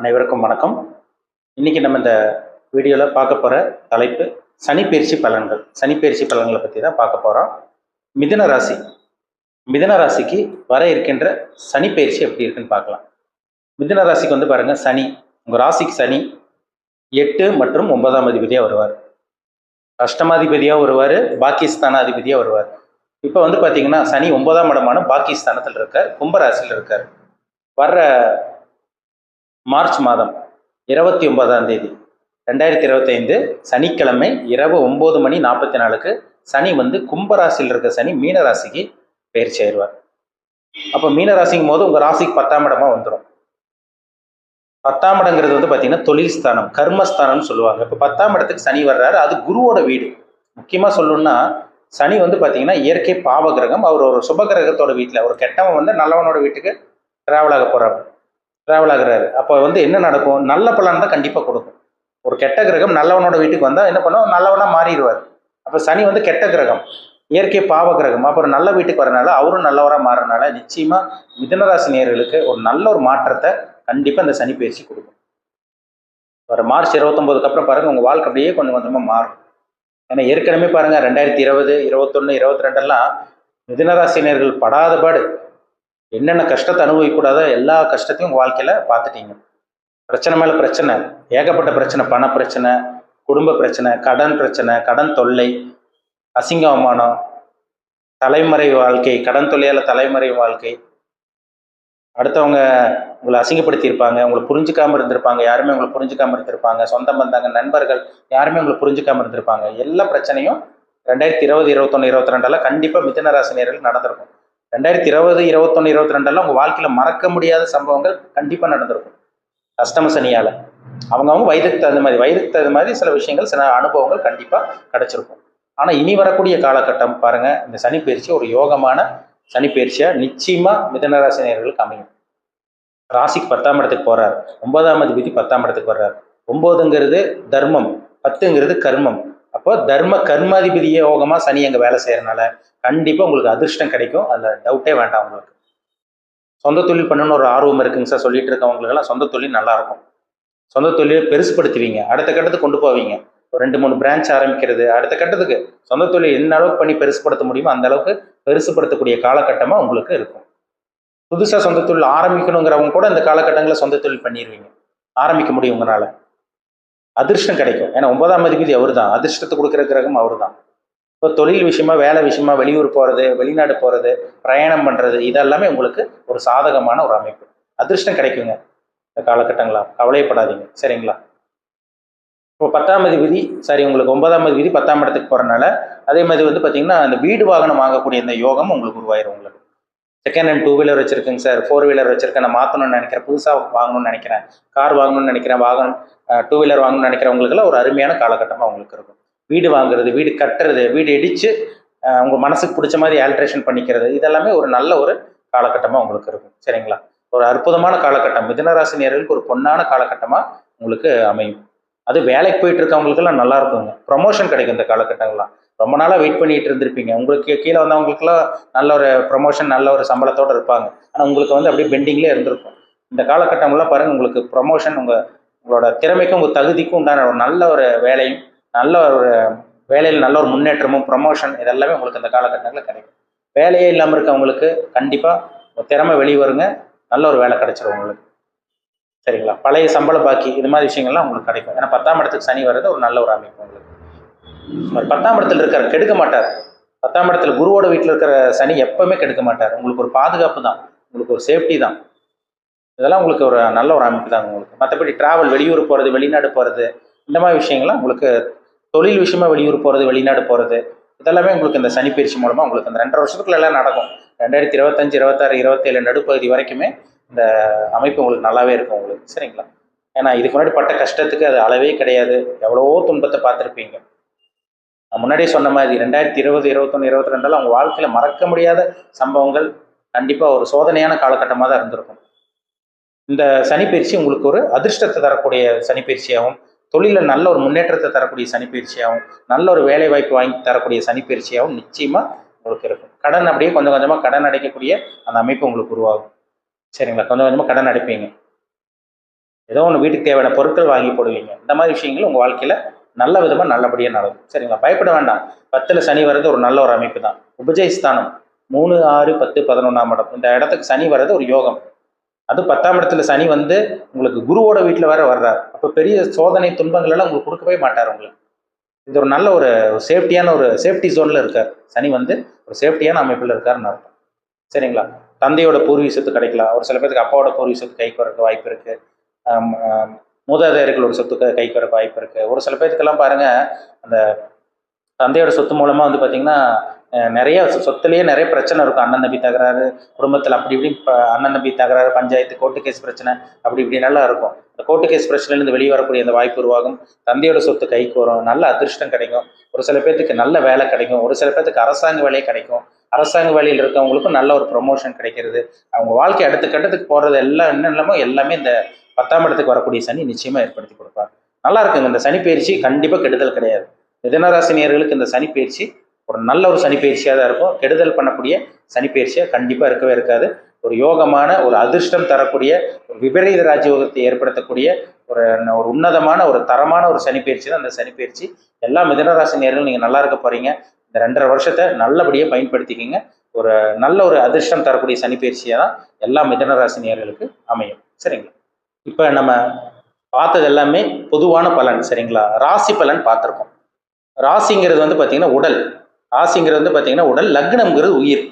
அனைவருக்கும் வணக்கம். இன்னைக்கு நம்ம இந்த வீடியோவில் பார்க்க போகிற தலைப்பு சனிப்பெயர்ச்சி பலன்கள். சனிப்பயிற்சி பலன்களை பற்றி தான் பார்க்க போகிறோம் மிதன ராசி. மிதன ராசிக்கு வர இருக்கின்ற சனிப்பயிற்சி எப்படி இருக்குன்னு பார்க்கலாம். மிதன ராசிக்கு வந்து பாருங்கள் சனி. உங்கள் ராசிக்கு சனி எட்டு மற்றும் ஒன்பதாம் அதிபதியாக வருவார். அஷ்டமாதிபதியாக வருவார் பாகிஸ்தான அதிபதியாக வருவார். இப்போ வந்து பார்த்தீங்கன்னா சனி ஒன்பதாம் இடமான பாகிஸ்தானத்தில் இருக்கார் கும்பராசியில் இருக்கார். வர்ற மார்ச் மாதம் இருபத்தி ஒன்பதாம் தேதி. ரெண்டாயிரத்தி இருபத்தைந்து சனிக்கிழமை இரவு ஒம்பது மணி நாற்பத்தி நாலுக்கு சனி வந்து கும்பராசியில் இருக்க சனி மீனராசிக்கு பெயர் பயிற்சி ஆயிடுவார் அப்போ மீனராசிங்கும் போது உங்கள் ராசிக்கு பத்தாம் இடமா வந்துடும் பத்தாம் இடங்கிறது வந்து பார்த்தீங்கன்னா தொழில் ஸ்தானம் கர்மஸ்தானம்னு சொல்லுவாங்க. இப்போ பத்தாம் இடத்துக்கு சனி வர்றாரு அது குருவோட வீடு. முக்கியமாக சொல்லணும்னா சனி வந்து பார்த்தீங்கன்னா இயற்கை பாவ கிரகம் அவர் ஒரு சுப கிரகத்தோட வீட்டில் ஒரு கெட்டவன் வந்து நல்லவனோட வீட்டுக்கு டிராவல் ஆக போகிறாரு ட்ராவல் ஆகுறாரு. அப்போ வந்து என்ன நடக்கும்? நல்ல பலன் தான் கண்டிப்பாக கொடுக்கும். ஒரு கெட்ட கிரகம் நல்லவனோட வீட்டுக்கு வந்தால் என்ன பண்ணும்? நல்லவனாக மாறிடுவார். அப்போ சனி வந்து கெட்ட கிரகம். இயற்கை பாவ கிரகம். அப்புறம் நல்ல வீட்டுக்கு வரனால அவரும் நல்லவராக மாறனால நிச்சயமாக மிதனராசி நேர்களுக்கு ஒரு நல்ல ஒரு மாற்றத்தை கண்டிப்பாக இந்த சனி பயிற்சி கொடுக்கும். வர மார்ச் இருபத்தொம்போதுக்கு அப்புறம் பாருங்கள் உங்கள் வாழ்க்கை அப்படியே கொஞ்சம் கொஞ்சமாக மாறும். ஏன்னா ஏற்கனவே பாருங்கள் ரெண்டாயிரத்தி இருபது இருபத்தொன்று இருபத்தி ரெண்டெல்லாம் மிதனராசினியர்கள் படாத பாடு என்னென்ன கஷ்டத்தை அனுபவிக்கூடாதோ எல்லா கஷ்டத்தையும் வாழ்க்கையில் பார்த்துட்டீங்க. பிரச்சனை மேலே பிரச்சனை ஏகப்பட்ட பிரச்சனை பண பிரச்சனை குடும்ப பிரச்சனை கடன் பிரச்சனை கடன் தொல்லை அசிங்க அவமானம் தலைமறை வாழ்க்கை கடன் தொல்லையால் தலைமறை வாழ்க்கை. அடுத்தவங்க உங்களை அசிங்கப்படுத்தியிருப்பாங்க உங்களை புரிஞ்சுக்காமல் இருந்திருப்பாங்க யாருமே உங்களை புரிஞ்சுக்காமல் இருந்திருப்பாங்க சொந்தம் வந்தாங்க நண்பர்கள் யாருமே உங்களை புரிஞ்சுக்காம இருந்திருப்பாங்க. எல்லா பிரச்சனையும் ரெண்டாயிரத்தி இருபது இருபத்தொன்று இருபத்தி ரெண்டெல்லாம் கண்டிப்பாக மிதனராசினியர்கள் நடந்திருக்கும். ரெண்டாயிரத்தி இருபது இருபத்தொன்று இருபத்தி ரெண்டெல்லாம் உங்கள் வாழ்க்கையில் மறக்க முடியாத சம்பவங்கள் கண்டிப்பாக நடந்திருக்கும். அஷ்டம சனியால். அவங்கவுங்க வயதுக்கு தகுந்த மாதிரி வயதுக்கு தகுந்த மாதிரி சில விஷயங்கள் சில அனுபவங்கள் கண்டிப்பாக கிடைச்சிருக்கும். ஆனால் இனி வரக்கூடிய காலகட்டம் பாருங்கள் இந்த சனி பயிற்சி ஒரு யோகமான சனி பயிற்சியாக நிச்சயமாக மிதனராசினியர்களுக்கு அமையும் ராசிக்கு பத்தாம் இடத்துக்கு போகிறார் ஒன்பதாம் அதிபதி பத்தாம் இடத்துக்கு வர்றார். ஒம்போதுங்கிறது தர்மம் பத்துங்கிறது கர்மம். அப்போ தர்ம கர்மாதிபதி யோகமாக சனி அங்கே வேலை செய்கிறனால கண்டிப்பாக உங்களுக்கு அதிர்ஷ்டம் கிடைக்கும். அதில் டவுட்டே வேண்டாம் உங்களுக்கு. சொந்த தொழில் பண்ணணும்னு ஒரு ஆர்வம் இருக்குங்க சார். சொல்லிட்டு இருக்கவங்களுக்கெல்லாம் சொந்த தொழில் நல்லா இருக்கும். சொந்த தொழிலை பெருசுப்படுத்துவீங்க. அடுத்த கட்டத்துக்கு கொண்டு போவீங்க. ஒரு ரெண்டு மூணு பிரான்ச் ஆரம்பிக்கிறது. அடுத்த கட்டத்துக்கு சொந்த தொழில் என்ன அளவுக்கு பண்ணி பெருசுப்படுத்த முடியுமோ அந்த அளவுக்கு பெருசுப்படுத்தக்கூடிய காலகட்டமாக உங்களுக்கு இருக்கும். புதுசாக சொந்த தொழில் ஆரம்பிக்கணுங்கிறவங்க கூட இந்த காலகட்டங்களில் சொந்த தொழில் பண்ணிடுவீங்க ஆரம்பிக்க முடியும் உங்களால். அதிர்ஷ்டம் கிடைக்கும். ஏன்னா ஒன்பதாம் அதிபதி அவர் தான் அதிர்ஷ்டத்தை கொடுக்குற கிரகம் அவர் தான் இப்போ தொழில் விஷயமா வேலை விஷயமா வெளியூர் போகிறது வெளிநாடு போகிறது பிரயாணம் பண்ணுறது இதெல்லாமே உங்களுக்கு ஒரு சாதகமான ஒரு அமைப்பு. அதிர்ஷ்டம் கிடைக்குங்க. இந்த காலகட்டங்களா கவலைப்படாதீங்க சரிங்களா? இப்போ பத்தாம் அதிபதி சரி உங்களுக்கு ஒன்பதாம் அதிபதி பத்தாம் இடத்துக்கு போகிறனால அதே மாதிரி வந்து பார்த்தீங்கன்னா அந்த வீடு வாகனம் வாங்கக்கூடிய இந்த யோகம் உங்களுக்கு உருவாயிரும் உங்களுக்கு. செகண்ட் ஹேண்ட் டூ வீலர் வச்சிருக்கேங்க சார். ஃபோர் வீலர் வச்சிருக்கேன். நான் மாற்றணும்னு நினைக்கிறேன். புதுசாக வாங்கணும்னு நினைக்கிறேன். கார் வாங்கணும்னு நினைக்கிறேன். வாகனம் டூ வீலர் வாங்கணும்னு நினைக்கிறவங்களுக்குலாம் ஒரு அருமையான காலகட்டமாக உங்களுக்கு இருக்கும். வீடு வாங்குறது வீடு கட்டுறது வீடு இடித்து உங்கள் மனசுக்கு பிடிச்ச மாதிரி ஆல்ட்ரேஷன் பண்ணிக்கிறது இதெல்லாமே ஒரு நல்ல ஒரு காலகட்டமாக உங்களுக்கு இருக்கும். சரிங்களா? ஒரு அற்புதமான காலகட்டம். மிதனராசினியர்களுக்கு ஒரு பொன்னான காலகட்டமாக உங்களுக்கு அமையும். அது வேலைக்கு போயிட்டு இருக்கவங்களுக்கெல்லாம் நல்லா இருக்குங்க. ப்ரொமோஷன் கிடைக்கும் இந்த காலகட்டங்கள்லாம். ரொம்ப நாளாக வெயிட் பண்ணிட்டு இருந்திருப்பீங்க. உங்களுக்கு கீழே வந்தவங்களுக்குலாம் நல்ல ஒரு ப்ரொமோஷன் நல்ல ஒரு சம்பளத்தோடு இருப்பாங்க. ஆனால் உங்களுக்கு வந்து அப்படியே பெண்டிங்லேயே இருந்திருக்கும். இந்த காலகட்டங்கள்லாம் பாருங்கள் உங்களுக்கு ப்ரொமோஷன் உங்கள் உங்களோட திறமைக்கும் உங்கள் தகுதிக்கும் உண்டான ஒரு நல்ல ஒரு வேலையும் நல்ல ஒரு வேலையில் நல்ல ஒரு முன்னேற்றமும் ப்ரொமோஷன் இதெல்லாமே உங்களுக்கு இந்த காலகட்டங்களில் கிடைக்கும். வேலையே இல்லாமல் இருக்கவங்களுக்கு கண்டிப்பாக திறமை வெளியே வருங்க. நல்ல ஒரு வேலை கிடைச்சிடும் உங்களுக்கு. சரிங்களா? பழைய சம்பள பாக்கி இது மாதிரி விஷயங்கள்லாம் உங்களுக்கு கிடைக்கும். ஏன்னா பத்தாம் இடத்துக்கு சனி வர்றது ஒரு நல்ல ஒரு அமைப்பு உங்களுக்கு. அவர் பத்தாம் இடத்துல இருக்கார் கெடுக்க மாட்டார். பத்தாம் இடத்துல குருவோட வீட்டில் இருக்கிற சனி எப்பவுமே கெடுக்க மாட்டார். உங்களுக்கு ஒரு பாதுகாப்பு தான். உங்களுக்கு ஒரு சேஃப்டி தான். இதெல்லாம் உங்களுக்கு ஒரு நல்ல ஒரு அமைப்பு தான் உங்களுக்கு. மற்றபடி டிராவல் வெளியூர் போகிறது வெளிநாடு போகிறது இந்த மாதிரி விஷயங்கள்லாம் உங்களுக்கு தொழில் விஷயமா வெளியூர் போகிறது வெளிநாடு போகிறது இதெல்லாமே உங்களுக்கு இந்த சனி பயிற்சி மூலமாக உங்களுக்கு இந்த ரெண்டரை வருஷத்துக்குள்ள எல்லாம் நடக்கும். ரெண்டாயிரத்தி இருபத்தஞ்சு இருபத்தாறு இருபத்தேழு நடுப்பகுதி வரைக்குமே இந்த அமைப்பு உங்களுக்கு நல்லாவே இருக்கும் உங்களுக்கு. சரிங்களா? ஏன்னா இதுக்கு முன்னாடி பட்ட கஷ்டத்துக்கு அது அளவே கிடையாது. எவ்வளவோ துன்பத்தை பார்த்துருப்பீங்க. முன்னாடியே சொன்ன மாதிரி ரெண்டாயிரத்தி இருபது இருபத்தொன்று இருபத்தி ரெண்டில் உங்கள் வாழ்க்கையில் மறக்க முடியாத சம்பவங்கள் கண்டிப்பாக ஒரு சோதனையான காலகட்டமாக தான் இருந்திருக்கும். இந்த சனிப்பயிற்சி உங்களுக்கு ஒரு அதிர்ஷ்டத்தை தரக்கூடிய சனிப்பயிற்சியாகவும் தொழிலில் நல்ல ஒரு முன்னேற்றத்தை தரக்கூடிய சனிப்பயிற்சியாகவும் நல்ல ஒரு வேலை வாய்ப்பு வாங்கி தரக்கூடிய சனிப்பயிற்சியாகவும் நிச்சயமாக உங்களுக்கு இருக்கும். கடன் அப்படியே கொஞ்சம் கொஞ்சமாக கடன் அடைக்கக்கூடிய அந்த அமைப்பு உங்களுக்கு உருவாகும். சரிங்களா? கொஞ்சம் கொஞ்சமாக கடன் அடைப்பீங்க. ஏதோ ஒன்று வீட்டுக்கு தேவையான பொருட்கள் வாங்கி போடுவீங்க. இந்த மாதிரி விஷயங்கள் உங்கள் வாழ்க்கையில் நல்ல விதமாக நல்லபடியாக நடக்கும். சரிங்களா? பயப்பட வேண்டாம். பத்தில் சனி வர்றது ஒரு நல்ல ஒரு அமைப்பு தான் உபஜயஸ்தானம். மூணு ஆறு பத்து பதினொன்றாம் இடம். இந்த இடத்துக்கு சனி வர்றது ஒரு யோகம். அது பத்தாம் இடத்துல சனி வந்து உங்களுக்கு குருவோட வீட்டில் வேற வர்றார். அப்போ பெரிய சோதனை துன்பங்கள் எல்லாம் உங்களுக்கு கொடுக்கவே மாட்டார் உங்களுக்கு. இது ஒரு நல்ல ஒரு சேஃப்டியான ஒரு சேஃப்டி ஜோனில் இருக்கார். சனி வந்து ஒரு சேஃப்டியான அமைப்பில் இருக்காருன்னு அர்த்தம். சரிங்களா? தந்தையோட பூர்வீசத்து கிடைக்கலாம். ஒரு சில பேருக்கு அப்பாவோட பூர்வீசத்து கைக்கு வரக்கு வாய்ப்பு இருக்குது மூதாதையர்களோட சொத்து க- வாய்ப்பு இருக்கு. ஒரு சில பேர்த்துக்கெல்லாம் பாருங்க அந்த தந்தையோட சொத்து மூலமா வந்து பாத்தீங்கன்னா நிறைய சொ- நிறைய பிரச்சனை இருக்கும். அண்ணன் தம்பி தகராறு குடும்பத்தில் அப்படி இப்படி ப- அண்ணன் தம்பி தகராறு பஞ்சாயத்து கோர்ட்டு கேஸ் பிரச்சனை அப்படி இப்படி நல்லா இருக்கும். இந்த கோர்ட்டு கேஸ் பிரச்சனையிலேருந்து வெளியே வரக்கூடிய அந்த வாய்ப்பு உருவாகும். தந்தையோட சொத்து கைக்கு வரும். நல்ல அதிர்ஷ்டம் கிடைக்கும். ஒரு சில பேர்த்துக்கு நல்ல வேலை கிடைக்கும். ஒரு சில பேர்த்துக்கு அரசாங்க வேலையே கிடைக்கும். அரசாங்க வேலையில் இருக்கவங்களுக்கும் நல்ல ஒரு ப்ரொமோஷன் கிடைக்கிறது. அவங்க வாழ்க்கை அடுத்த கட்டத்துக்கு போகிறது எல்லாம் என்ன இல்லாமோ எல்லாமே இந்த பத்தாம் இடத்துக்கு வரக்கூடிய சனி நிச்சயமாக ஏற்படுத்தி கொடுப்பார். நல்லா இருக்குங்க. இந்த சனி பயிற்சி கண்டிப்பாக கெடுதல் கிடையாது. மிதனராசினியர்களுக்கு இந்த சனி பயிற்சி ஒரு நல்ல ஒரு சனி பயிற்சியாக தான் இருக்கும். கெடுதல் பண்ணக்கூடிய சனி பயிற்சியாக கண்டிப்பாக இருக்கவே இருக்காது. ஒரு யோகமான ஒரு அதிர்ஷ்டம் தரக்கூடிய ஒரு விபரீத ராஜயோகத்தை ஏற்படுத்தக்கூடிய ஒரு ஒரு உன்னதமான ஒரு தரமான ஒரு சனி பயிற்சி தான் அந்த சனி பயிற்சி. எல்லா மிதனராசி நேர்களும் நீங்கள் நல்லா இருக்க போகிறீங்க இந்த ரெண்டரை வருஷத்தை நல்லபடியாக பயன்படுத்திக்கிங்க. ஒரு நல்ல ஒரு அதிர்ஷ்டம் தரக்கூடிய சனிப்பயிற்சியாக தான் எல்லா மிதனராசினியர்களுக்கு அமையும். சரிங்களா? இப்போ நம்ம பார்த்தது எல்லாமே பொதுவான பலன் சரிங்களா? ராசி பலன் பார்த்துருக்கோம். ராசிங்கிறது வந்து பார்த்தீங்கன்னா உடல். ராசிங்கிறது வந்து பார்த்தீங்கன்னா உடல் லக்னம்ங்கிறது உயிர்.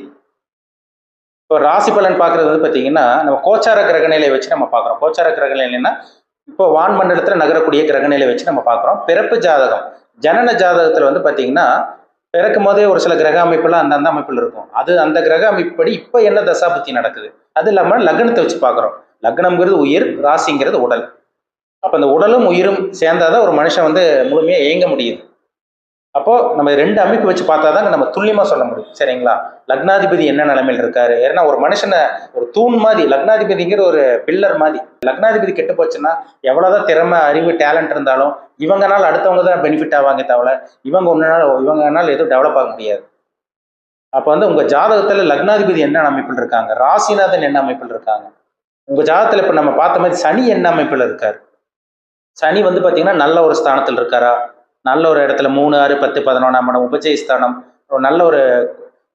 இப்போ ராசி பலன் பார்க்குறது வந்து பார்த்தீங்கன்னா நம்ம கோச்சார கிரகநிலையை வச்சு நம்ம பார்க்குறோம். கோச்சார கிரகநிலைன்னா இப்போ வான்மண்டலத்தில் நகரக்கூடிய கிரகநிலையை வச்சு நம்ம பார்க்குறோம். பிறப்பு ஜாதகம். ஜனன ஜாதகத்தில் வந்து பார்த்தீங்கன்னா பிறக்கும் போதே ஒரு சில கிரக அமைப்புலாம் அந்த அந்த அமைப்பில் இருக்கும். அது அந்த கிரக அமைப்புப்படி இப்போ என்ன தசாபுத்தி நடக்குது? அது இல்லாமல் லக்னத்தை வச்சு பார்க்குறோம். லக்னம்ங்கிறது உயிர் ராசிங்கிறது உடல். அப்போ அந்த உடலும் உயிரும் சேர்ந்தாதான் ஒரு மனுஷன் வந்து முழுமையாக இயங்க முடியுது. அப்போ நம்ம ரெண்டு அமைப்பு வச்சு பார்த்தா தான் நம்ம துல்லியமா சொல்ல முடியும். சரிங்களா? லக்னாதிபதி என்ன நிலைமையில் இருக்காரு? ஏன்னா ஒரு மனுஷனை ஒரு தூண் மாதிரி லக்னாதிபதிங்கிற ஒரு பில்லர் மாதிரி லக்னாதிபதி கெட்டு போச்சுன்னா எவ்வளவுதான் திறமை அறிவு டேலண்ட் இருந்தாலும் இவங்கனால அடுத்தவங்க தான் பெனிஃபிட் ஆவாங்க தவிர இவங்க ஒன்றுனால இவங்கனால எதுவும் டெவலப் ஆக முடியாது. அப்போ வந்து உங்க ஜாதகத்துல லக்னாதிபதி என்ன அமைப்பில் இருக்காங்க? ராசிநாதன் என்ன அமைப்பில் இருக்காங்க? உங்க ஜாதகத்துல இப்ப நம்ம பார்த்த மாதிரி சனி என்ன அமைப்பில் இருக்காரு? சனி வந்து பாத்தீங்கன்னா நல்ல ஒரு ஸ்தானத்தில் இருக்காரா? நல்ல ஒரு இடத்துல மூணு ஆறு பத்து பதினொன்றாம் இடம் உபஜயஸ்தானம் ஒரு நல்ல ஒரு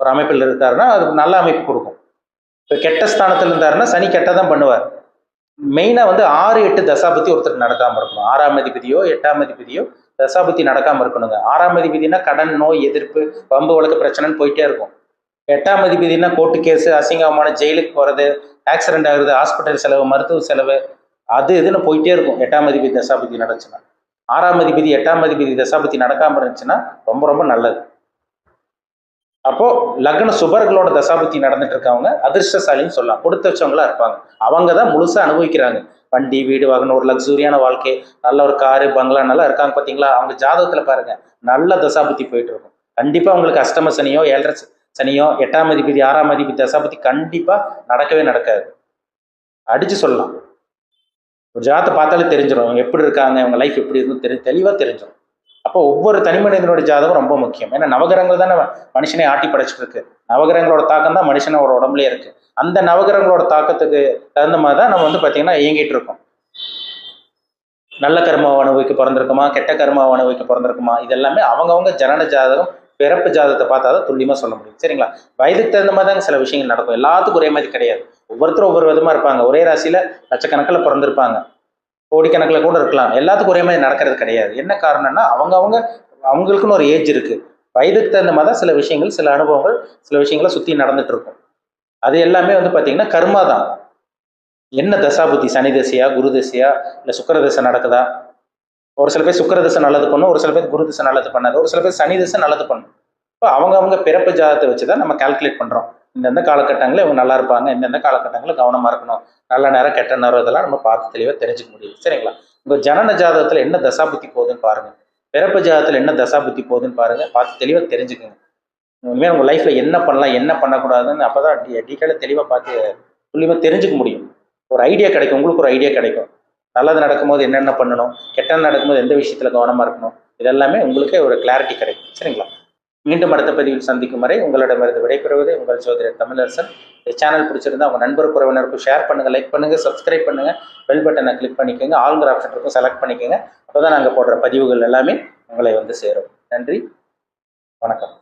ஒரு அமைப்பில் இருக்காருன்னா அது நல்ல அமைப்பு கொடுக்கும். இப்போ கெட்ட ஸ்தானத்தில் இருந்தாருன்னா சனி கெட்ட தான் பண்ணுவார். மெயினாக வந்து ஆறு எட்டு தசாபதி ஒருத்தர் நடக்காமல் இருக்கணும். ஆறாம் அதிபதியோ எட்டாம் அதிபதியோ தசாபதி நடக்காமல் இருக்கணுங்க. ஆறாம் அதிபதினா கடன் நோய் எதிர்ப்பு வம்பு வழக்கு பிரச்சனைன்னு போயிட்டே இருக்கும். எட்டாம் அதிபதினா கோர்ட்டு கேஸு அசிங்கமான ஜெயிலுக்கு போகிறது ஆக்சிடென்ட் ஆகுறது ஹாஸ்பிட்டல் செலவு மருத்துவ செலவு அது இதுன்னு போயிட்டே இருக்கும். எட்டாம் அதிபதி தசாபதி நடச்சுன்னா ஆறாம் அதிபதி எட்டாம் அதிபதி தசாபதி நடக்காமல் இருந்துச்சுன்னா ரொம்ப ரொம்ப நல்லது. அப்போ லக்ன சுபர்களோட தசாபதி நடந்துட்டு இருக்கவங்க அதிர்ஷ்டசாலின்னு சொல்லலாம். கொடுத்து வச்சவங்களா இருப்பாங்க. அவங்க தான் முழுசா அனுபவிக்கிறாங்க. வண்டி வீடு வாகனம் ஒரு லக்ஸூரியான வாழ்க்கை நல்ல ஒரு காரு பங்களா நல்லா இருக்காங்க பாத்தீங்களா? அவங்க ஜாதகத்துல பாருங்க நல்ல தசாபதி போயிட்டு இருக்கும். கண்டிப்பா உங்களுக்கு அஷ்டம சனியோ ஏழரை சனியோ எட்டாம் அதிபதி ஆறாம் அதிபதி தசாபதி கண்டிப்பா நடக்கவே நடக்காது. அடிச்சு சொல்லலாம். ஒரு ஜாதத்தை பார்த்தாலே தெரிஞ்சிடும் அவங்க எப்படி இருக்காங்க அவங்க லைஃப் எப்படி இருக்குன்னு தெரி தெளிவாக தெரிஞ்சிடும் அப்போ ஒவ்வொரு தனி மனிதனோட ஜாதகம் ரொம்ப முக்கியம். ஏன்னா நவகிரகங்கள் தானே மனுஷனை ஆட்டி படைச்சிட்டு இருக்கு. நவகிரகங்களோட தாக்கம் தான் மனுஷனோட உடம்புலயே இருக்கு. அந்த நவகிரகங்களோட தாக்கத்துக்கு தகுந்த மாதிரி தான் நம்ம வந்து பார்த்தீங்கன்னா இயங்கிட்டு இருக்கோம். நல்ல கர்மாவை அனுபவிக்க பிறந்திருக்குமா கெட்ட கர்மாவை அனுபவிக்க பிறந்திருக்குமா இது எல்லாமே அவங்கவங்க ஜனன ஜாதகம் பிறப்பு ஜாதகத்தை பார்த்தா தான் துல்லியமாக சொல்ல முடியும். சரிங்களா? வயதுக்கு தகுந்த மாதிரி தாங்க சில விஷயங்கள் நடக்கும். எல்லாத்துக்கும் ஒரே மாதிரி கிடையாது. ஒவ்வொருத்தரும் ஒவ்வொரு விதமாக இருப்பாங்க. ஒரே ராசியில் லட்சக்கணக்கில் பிறந்திருப்பாங்க. கோடிக்கணக்கில் கூட இருக்கலாம். எல்லாத்துக்கும் ஒரே மாதிரி நடக்கிறது கிடையாது. என்ன காரணம்னா அவங்க அவங்க அவங்களுக்குன்னு ஒரு ஏஜ் இருக்குது வயதுக்கு தகுந்த மாதிரி தான் சில விஷயங்கள் சில அனுபவங்கள் சில விஷயங்களை சுற்றி நடந்துட்டு இருக்கும். அது எல்லாமே வந்து பார்த்திங்கன்னா கர்மா தான். என்ன தசாபுத்தி? சனி தசையா? குரு தசையா? இல்லை சுக்கர தசை நடக்குதா? ஒரு சில பேர் சுக்கர திசை நல்லது பண்ணும் ஒரு சில பேர் குரு தசை நல்லது பண்ணாது ஒரு சில பேர் சனி திசை நல்லது பண்ணும். இப்போ அவங்க அவங்க பிறப்பு ஜாதத்தை வச்சு தான் நம்ம கால்குலேட் பண்ணுறோம் இந்தந்த காலகட்டங்களில் இவங்க நல்லா இருப்பாங்க இந்தந்த காலகட்டங்களில் கவனமாக இருக்கணும் நல்ல நேரம் கெட்ட நேரம் இதெல்லாம் நம்ம பார்த்து தெளிவாக தெரிஞ்சுக்க முடியும். சரிங்களா? உங்கள் ஜனன ஜாதகத்தில் என்ன தசாபுத்தி போகுதுன்னு பாருங்கள் பிறப்பு ஜாதகத்தில் என்ன தசாபுத்தி போகுதுன்னு பாருங்கள் பார்த்து தெளிவாக தெரிஞ்சுக்கோங்க. உண்மையாக உங்கள் லைஃப்பில் என்ன பண்ணலாம் என்ன பண்ணக்கூடாதுன்னு அப்போ தான் டீட்டெயிலாக தெளிவாக பார்த்து துல்லியமாக தெரிஞ்சுக்க முடியும். ஒரு ஐடியா கிடைக்கும் உங்களுக்கு ஒரு ஐடியா கிடைக்கும். நல்லது நடக்கும்போது என்னென்ன பண்ணணும் கெட்டது நடக்கும்போது எந்த விஷயத்தில் கவனமாக இருக்கணும் இதெல்லாமே உங்களுக்கே ஒரு கிளாரிட்டி கிடைக்கும். சரிங்களா? மீண்டும் அடுத்த பதிவில் சந்திக்கும் வரை உங்களிடமிருந்து விடைபெறுவது உங்கள் சோதரர் தமிழரசன். இந்த சேனல் பிடிச்சிருந்தா உங்கள் நண்பர் உறவினருக்கும் ஷேர் பண்ணுங்கள் லைக் பண்ணுங்கள் சப்ஸ்கிரைப் பண்ணுங்கள் பெல் பட்டனை கிளிக் பண்ணிக்கோங்க. ஆளுங்கிற ஆப்ஷன் இருக்கும் செலக்ட் பண்ணிக்கோங்க. அப்பதான் நாங்கள் போடுற பதிவுகள் எல்லாமே உங்களை வந்து சேரும். நன்றி வணக்கம்.